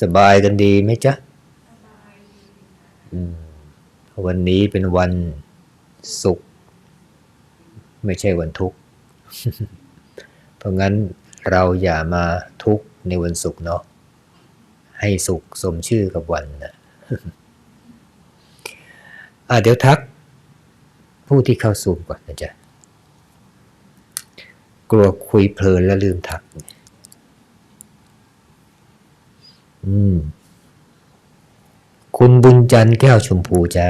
สบายกันดีไหมจ๊ะวันนี้เป็นวันศุกร์ไม่ใช่วันทุกข์ เพราะงั้นเราอย่ามาทุกข์ในวันศุกร์เนาะ ให้สุขสมชื่อกับวันนะอะเดี๋ยวทัก ผู้ที่เข้าซูมก่อนนะจ๊ะ กลัวคุยเพลินแล้วลืมทัก อืม คุณบุญจันทร์แก้วชมพูจ้า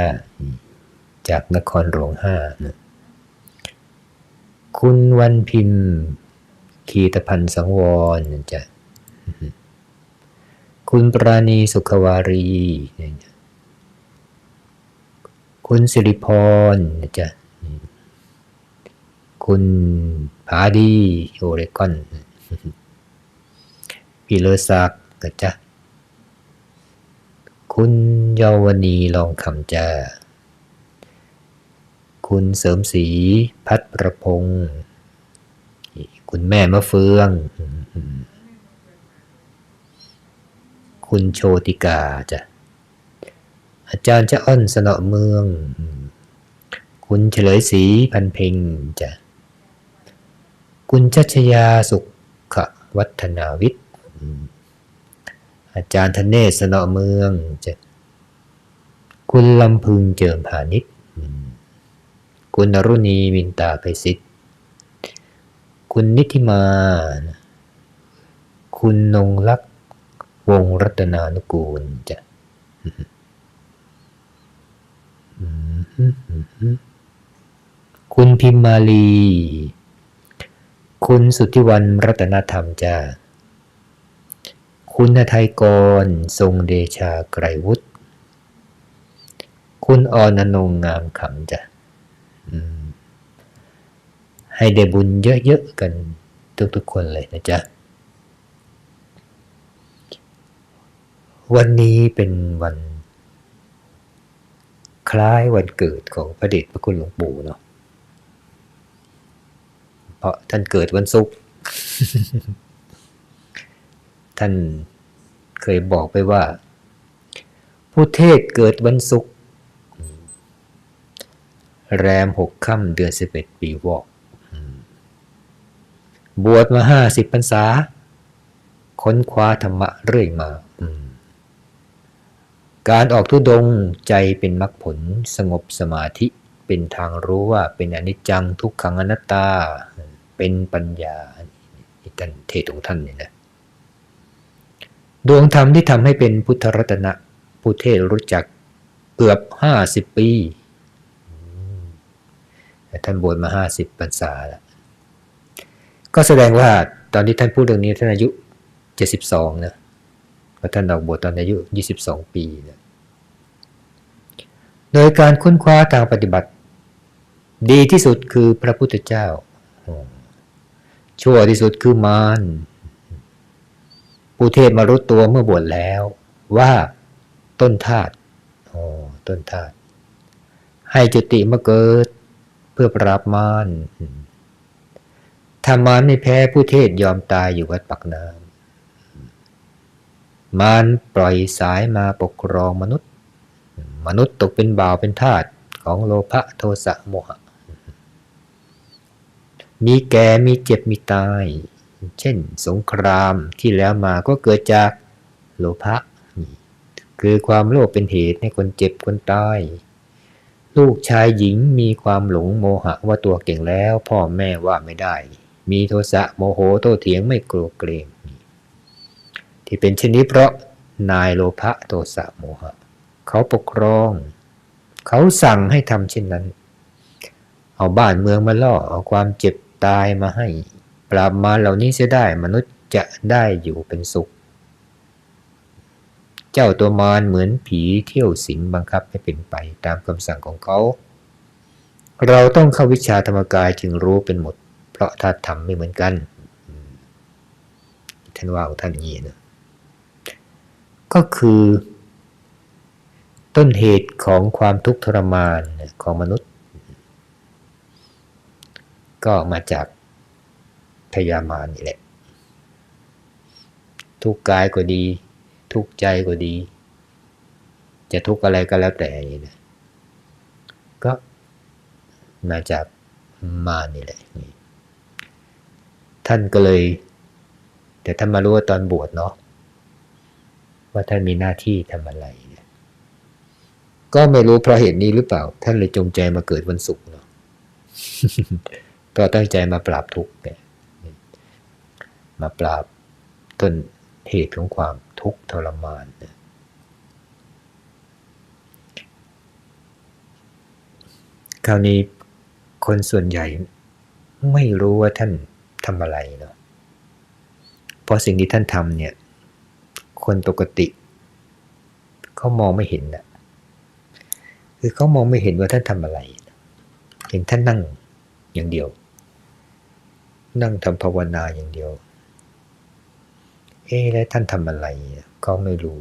จากนครหลวงห้านะคุณวันพิมพ์ คีตพันธ์สังวรจ๊ะคุณปราณีสุขวารีคุณสิริพรจ๊ะคุณผาดีโอเรกอนพี่เลอศักดิ์จ๊ะ คุณเยาวณีลองคำจ้าคุณเสริมศรีพัดประพงศ์คุณแม่มะเฟือง คุณโชติกาจ้ะ อาจารย์จะอ้อนสนอเมือง คุณเฉลยศรีพันเพ็งจ้ะ คุณชัชยาสุขวัฒนาวิทย์ อาจารย์ธเนศสนอเมืองจะคุณลำพึงเจิมพาณิชคุณนรุณีวินตาไปสิทธิ์คุณนิธิมา คุณนงลักษ์วงรัตนานุกูลจะคุณพิมมาลี คุณสุทธิวันรัตนธรรมจ้า คุณไทยกร ทรงเดชาไกรวุฒิคุณออนอนงงามขำจ้ะให้ได้บุญเยอะๆกันทุกๆคนเลยนะจ๊ะ วันนี้เป็นวันคล้ายวันเกิดของพระเดชพระคุณหลวงปู่เนาะ เพราะท่านเกิดวันศุกร์ ท่าน เคยบอกไปว่า ผู้เทศเกิดวันศุกร์แรมหกค่ำเดือนสิบเอ็ดปีวอกบวชมาห้าสิบพรรษา ค้นคว้าธรรมะเรื่อยมาการออกทุดงใจเป็นมรรคผลสงบสมาธิเป็นทางรู้ว่าเป็นอนิจจังทุกขังอนัตตา เป็นปัญญาท่านเทศของท่านเนี่ยนะ ดวงธรรมที่ทำให้เป็นพุทธรัตนะผู้เทศรู้จักเกือบห้าสิบปีท่านบวชมาห้าสิบพรรษาแล้วก็แสดงว่าตอนที่ท่านพูดเรื่องนี้ท่านอายุเจ็ดสิบสองนะเพราะท่านออกบวชตอนอายุยี่สิบสองปีนะโดยการค้นคว้าทางปฏิบัติ ดีที่สุดคือพระพุทธเจ้าชั่วที่สุดคือมาร ผู้เทศมารู้ตัวเมื่อบวชแล้ว ว่าต้นธาตุอ๋อต้นธาตุให้จุติมาเกิดเพื่อปราบมารถ้ามารไม่แพ้ผู้เทศยอมตายอยู่วัดปักน้ำมารปล่อยสายมาปกครองมนุษย์ มนุษย์ตกเป็นบ่าวเป็นทาสของโลภะโทสะโมหะ มีแก่มีเจ็บมีตาย เช่น สงครามที่แล้วมาก็เกิดจากโลภะนี่คือความโลภเป็นเหตุให้คนเจ็บคนตาย ลูกชายหญิงมีความหลงโมหะว่าตัวเก่งแล้ว พ่อแม่ว่าไม่ได้ มีโทสะโมโหโตเถียงไม่กลัวเกรงนี่ที่เป็นเช่นนี้เพราะนายโลภะโทสะโมหะ เขาปกครอง เขาสั่งให้ทำเช่นนั้น เอาบ้านเมืองมาล่อเอาความเจ็บตายมาให้ ราบมารเหล่านี้เสียได้มนุษย์จะได้อยู่เป็นสุข เจ้าตัวมารเหมือนผีเที่ยวสิงบังคับให้เป็นไปตามคำสั่งของเขา เราต้องเข้าวิชาธรรมกายจึงรู้เป็นหมด เพราะธาตุธรรมไม่เหมือนกัน ท่านว่าของท่านนี้นะก็คือต้นเหตุของความทุกข์ทรมานของมนุษย์ ก็มาจาก พยามารนี่แหละ ทุกกายก็ดี ทุกใจก็ดี จะทุกอะไรก็แล้วแต่นี่นะก็มาจากมานี่แหละนี่ท่านก็เลย แต่ท่านมารู้ว่าตอนบวชเนาะว่าท่านมีหน้าที่ทำอะไรเนี่ยก็ไม่รู้เพราะเหตุนี้หรือเปล่า ท่านเลยจงใจมาเกิดวันศุกร์เนาะก็ตั้งใจมาปราบทุกข์เนี่ย มาปราบต้นเหตุของความทุกข์ทรมานเนี่ยคราวนี้คนส่วนใหญ่ไม่รู้ว่าท่านทำอะไรเนาะเพราะสิ่งที่ท่านทำเนี่ย คนปกติเขามองไม่เห็นนะคือเขามองไม่เห็นว่าท่านทำอะไร เห็นท่านนั่งอย่างเดียว นั่งทำภาวนาอย่างเดียว เอ๊แล้วท่านทำอะไรก็ไม่รู้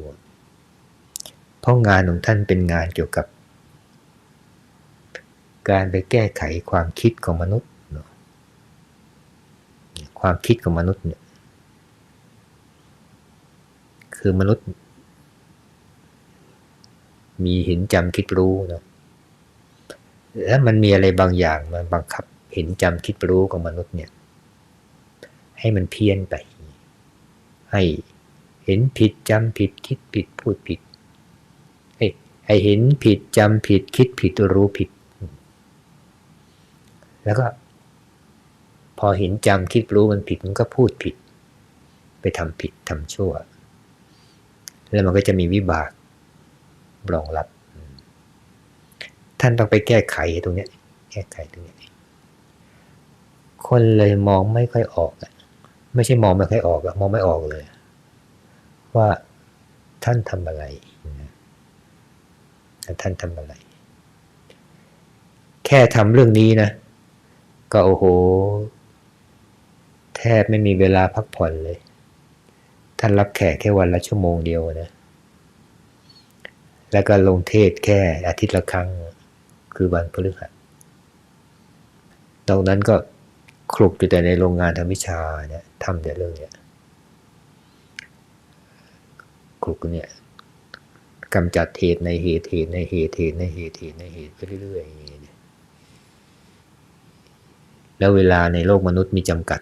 เพราะงานของท่านเป็นงานเกี่ยวกับ การไปแก้ไขความคิดของมนุษย์ ความคิดของมนุษย์เนี่ยคือมนุษย์ มีเห็นจำคิดรู้นะแล้วมันมีอะไรบางอย่างมันบังคับเห็นจำคิดรู้ของมนุษย์เนี่ย ให้มันเพี้ยนไป ให้เห็นผิดจำผิดคิดผิดพูดผิด ให้ให้เห็นผิดจำผิดคิดผิดรู้ผิด แล้วก็ พอเห็นจำคิดรู้มันผิดมันก็พูดผิด ไปทำผิดทำชั่ว แล้วมันก็จะมีวิบากรองรับ ท่านต้องไปแก้ไขตรงนี้แก้ไขตรงนี้คนเลยมองไม่ค่อยออกอะ ไม่ใช่มองไม่ค่อยออกอะมองไม่ออกเลย ว่าท่านทำอะไรนะท่านทำอะไร แค่ทำเรื่องนี้นะ ก็โอ้โห แทบไม่มีเวลาพักผ่อนเลย ท่านรับแขกแค่วันละชั่วโมงเดียวนะ แล้วก็ลงเทศแค่อาทิตย์ละครั้ง คือวันพฤหัสตรงนั้นก็ คลุกอยู่แต่ในโรงงานทำวิชาเนี่ยทำแต่เรื่องเนี่ยคลุกเนี่ยกำจัดเหตุในเหตุเหตุในเหตุเหตุในเหตุเหตุในเหตุไปเรื่อยๆแล้วเวลาในโลกมนุษย์มีจำกัด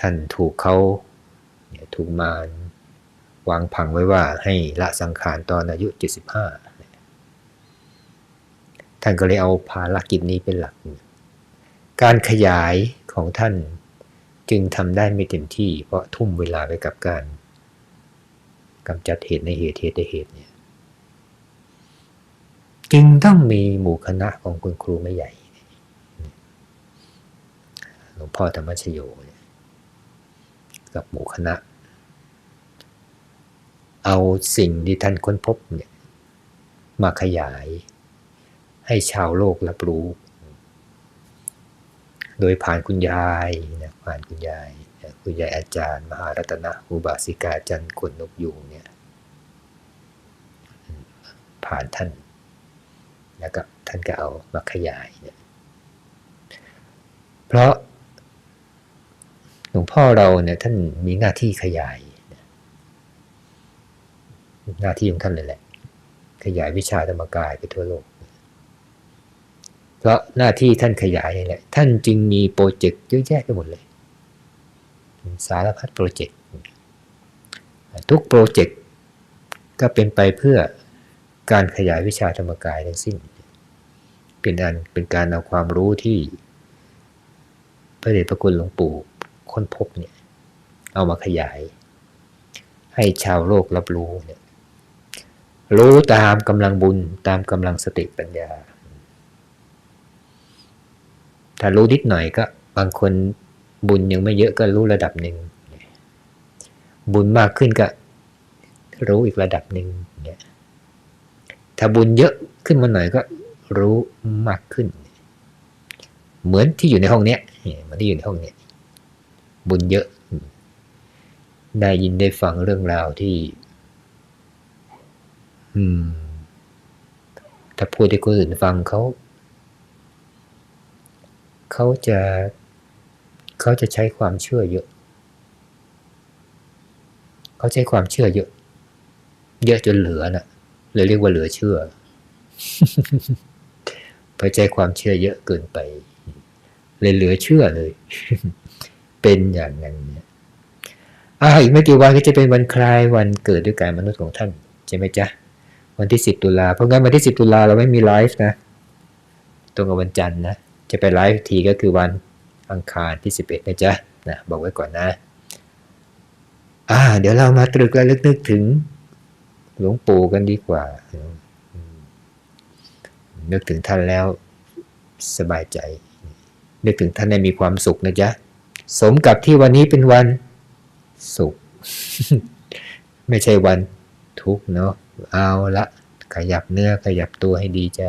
ท่านถูกเขาถูกมารวางผังไว้ว่าให้ละสังขารตอนอายุ 75 ท่านก็เลยเอาภารกิจนี้เป็นหลัก การขยายของท่านจึงทำได้ไม่เต็มที่ เพราะทุ่มเวลาไปกับการกำจัดเหตุในเหตุเหตุในเหตุเนี่ยจึงต้องมีหมู่คณะของคุณครูไม่ใหญ่หลวงพ่อธรรมชโยกับหมู่คณะ เอาสิ่งที่ท่านค้นพบเนี่ยมาขยายให้ชาวโลกรับรู้ โดยผ่านคุณยายนะผ่านคุณยายคุณยายอาจารย์ มหารัตนะอุบาสิกาจันทร์คนนกยูงเนี่ยผ่านท่าน แล้วก็ท่านก็เอามาขยายเนี่ยเพราะหลวงพ่อเราเนี่ยท่านมีหน้าที่ขยาย หน้าที่ของท่านเลยแหละ ขยายวิชาธรรมกายไปทั่วโลก เพราะหน้าที่ท่านขยายนี่แหละ ท่านจึงมีโปรเจกต์เยอะแยะไปหมดเลย สารพัดโปรเจกต์ทุกโปรเจกต์ก็เป็นไปเพื่อการขยายวิชาธรรมกายทั้งสิ้น เป็นอันเป็นการเอาความรู้ที่พระเดชพระคุณหลวงปู่ค้นพบเนี่ย เอามาขยาย ให้ชาวโลกรับรู้เนี่ยรู้ตามกำลังบุญตามกำลังสติปัญญา ถ้ารู้นิดหน่อยก็ บางคนบุญยังไม่เยอะก็รู้ระดับหนึ่ง บุญมากขึ้นก็รู้อีกระดับหนึ่งเนี่ยถ้าบุญเยอะขึ้นมาหน่อยก็รู้มากขึ้น เหมือนที่อยู่ในห้องเนี้ยเหมือนที่อยู่ในห้องเนี้ยบุญเยอะ ได้ยินได้ฟังเรื่องราวที่ อืม ถ้าพูดให้คนอื่นฟังเขา เขาจะเขาจะใช้ความเชื่อเยอะ เขาใช้ความเชื่อเยอะ เยอะจนเหลือนะเลยเรียกว่าเหลือเชื่อเพราะใจความเชื่อเยอะเกินไป เลยเหลือเชื่อเลย เป็นอย่างนั้นเนี่ยอ่าอีกไม่กี่วันก็จะเป็นวันคล้ายวันเกิดด้วยการมนุษย์ของท่านใช่ไหมจ๊ะวันที่10ตุลาเพราะงั้นวันที่10ตุลาเราไม่มีไลฟ์นะตรงกับวันจันทร์นะ จะไปไลฟ์ทีก็คือวันอังคารที่ 11นะจ๊ะนะบอกไว้ก่อนนะอ่าเดี๋ยวเรามาตรึกและลึกนึกถึงหลวงปู่กันดีกว่า นึกถึงท่านแล้วสบายใจ นึกถึงท่านได้มีความสุขนะจ๊ะ สมกับที่วันนี้เป็นวันสุข ไม่ใช่วันทุกเนาะเอาละขยับเนื้อขยับตัวให้ดีจ้ะ